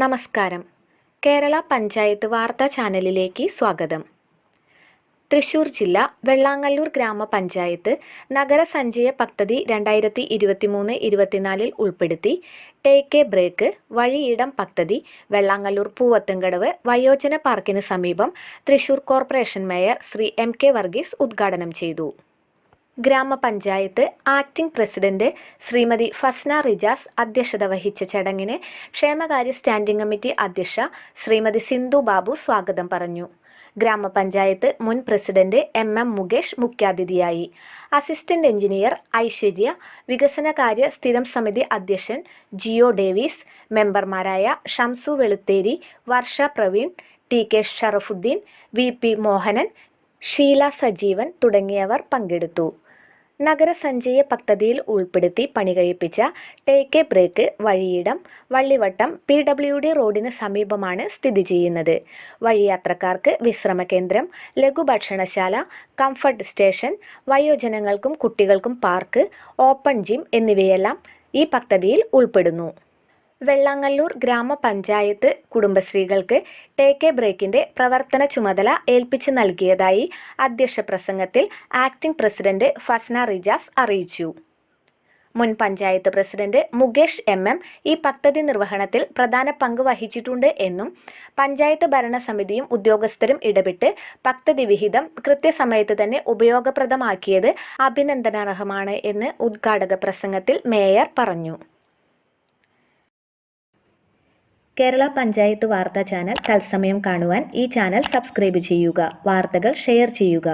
നമസ്കാരം. കേരള പഞ്ചായത്ത് വാർത്താ ചാനലിലേക്ക് സ്വാഗതം. തൃശൂർ ജില്ല വെള്ളാങ്ങല്ലൂർ ഗ്രാമപഞ്ചായത്ത് നഗരസഞ്ചയ പദ്ധതി രണ്ടായിരത്തി ഇരുപത്തിമൂന്ന് ഇരുപത്തിനാലിൽ ഉൾപ്പെടുത്തി ടേക്ക് എ ബ്രേക്ക് വഴിയിടം പദ്ധതി വെള്ളാങ്ങല്ലൂർ പൂവത്തുംകടവ് വയോജന പാർക്കിന് സമീപം Thrissur corporation mayor Shri M K Varghese ഉദ്ഘാടനം ചെയ്തു. ഗ്രാമപഞ്ചായത്ത് ആക്ടിംഗ് പ്രസിഡന്റ് ശ്രീമതി ഫസ്ന റിജാസ് അധ്യക്ഷത വഹിച്ച ചടങ്ങിന് ക്ഷേമകാര്യ സ്റ്റാൻഡിംഗ് കമ്മിറ്റി അധ്യക്ഷ ശ്രീമതി സിന്ധു ബാബു സ്വാഗതം പറഞ്ഞു. ഗ്രാമപഞ്ചായത്ത് മുൻ പ്രസിഡന്റ് എം എം മുകേഷ് മുഖ്യാതിഥിയായി. അസിസ്റ്റന്റ് എഞ്ചിനീയർ ഐശ്വര്യ വികസനകാര്യ സ്ഥിരം സമിതി അധ്യക്ഷൻ ജിയോ ഡേവിസ് മെമ്പർമാരായ Shamsu Veluthery Varsha Praveen T K Sharafudheen V P Mohanan Sheela Sajeevan തുടങ്ങിയവർ പങ്കെടുത്തു. നഗരസഞ്ചയ പദ്ധതിയിൽ ഉൾപ്പെടുത്തി പണി കഴിപ്പിച്ച take a break Vazhiyidam Vallivattam P W D റോഡിന് സമീപമാണ് സ്ഥിതി ചെയ്യുന്നത്. വഴിയാത്രക്കാർക്ക് വിശ്രമ കേന്ദ്രം ലഘുഭക്ഷണശാല കംഫർട്ട് സ്റ്റേഷൻ വയോജനങ്ങൾക്കും കുട്ടികൾക്കും പാർക്ക് ഓപ്പൺ ജിം എന്നിവയെല്ലാം ഈ പദ്ധതിയിൽ ഉൾപ്പെടുന്നു. വെള്ളാങ്ങല്ലൂർ ഗ്രാമപഞ്ചായത്ത് കുടുംബശ്രീകൾക്ക് ടേക്ക് എ ബ്രേക്കിന്റെ പ്രവർത്തന ചുമതല ഏൽപ്പിച്ചു നൽകിയതായി അധ്യക്ഷ പ്രസംഗത്തിൽ ആക്ടിംഗ് പ്രസിഡന്റ് ഫസ്ന റിജാസ് അറിയിച്ചു. മുൻ panchayat president Mukesh M M ഈ പദ്ധതി നിർവഹണത്തിൽ പ്രധാന പങ്ക് വഹിച്ചിട്ടുണ്ട് എന്നും പഞ്ചായത്ത് ഭരണസമിതിയും ഉദ്യോഗസ്ഥരും ഇടപെട്ട് പദ്ധതി വിഹിതം കൃത്യസമയത്ത് തന്നെ ഉപയോഗപ്രദമാക്കിയത് അഭിനന്ദനാർഹമാണ് എന്ന് ഉദ്ഘാടക പ്രസംഗത്തിൽ മേയർ പറഞ്ഞു. കേരള പഞ്ചായത്ത് വാർത്താ ചാനൽ തത്സമയം കാണുവാൻ ഈ ചാനൽ സബ്സ്ക്രൈബ് ചെയ്യുക. വാർത്തകൾ ഷെയർ ചെയ്യുക.